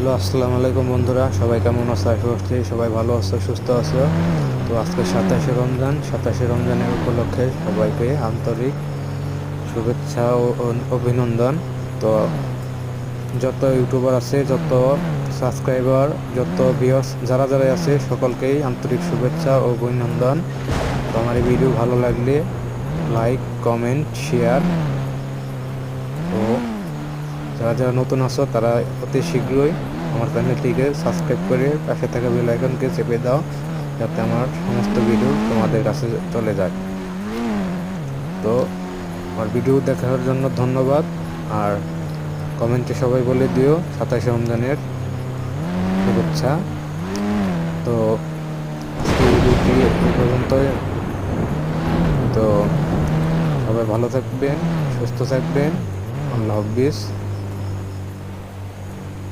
Hello, আসসালামু আলাইকুম বন্ধুরা। সবাই কেমন আছো? আশা করছি সবাই ভালো আছো, সুস্থ আছো। তো আজকে সাতাশে রমজান। সাতাশে রমজানের উপলক্ষে সবাইকে আন্তরিক শুভেচ্ছা ও অভিনন্দন। তো যত ইউটিউবার আছে, যত সাবস্ক্রাইবার, যত ভিউয়ার্স যারা যারা আছে, সকলকেই আন্তরিক শুভেচ্ছা ও অভিনন্দন। তো আমার এই ভিডিও ভালো লাগলে লাইক কমেন্ট শেয়ার যারা যারা নতুন আছো, তারা অতি শীঘ্রই আমার চ্যানেলটিকে সাবস্ক্রাইব করে পাশে থাকা বেল আইকনকে চেপে দাও, যাতে আমার সমস্ত ভিডিও তোমাদের কাছে চলে যায়। তো, আমার ভিডিও দেখার জন্য ধন্যবাদ, আর কমেন্টে সবাই বলে দিও, সাতাশে রমজানের শুভেচ্ছা। তো ভিডিওটি এই পর্যন্তই। তো, সবাই ভালো থাকবেন, সুস্থ থাকবেন, আল্লাহ হাফিজ।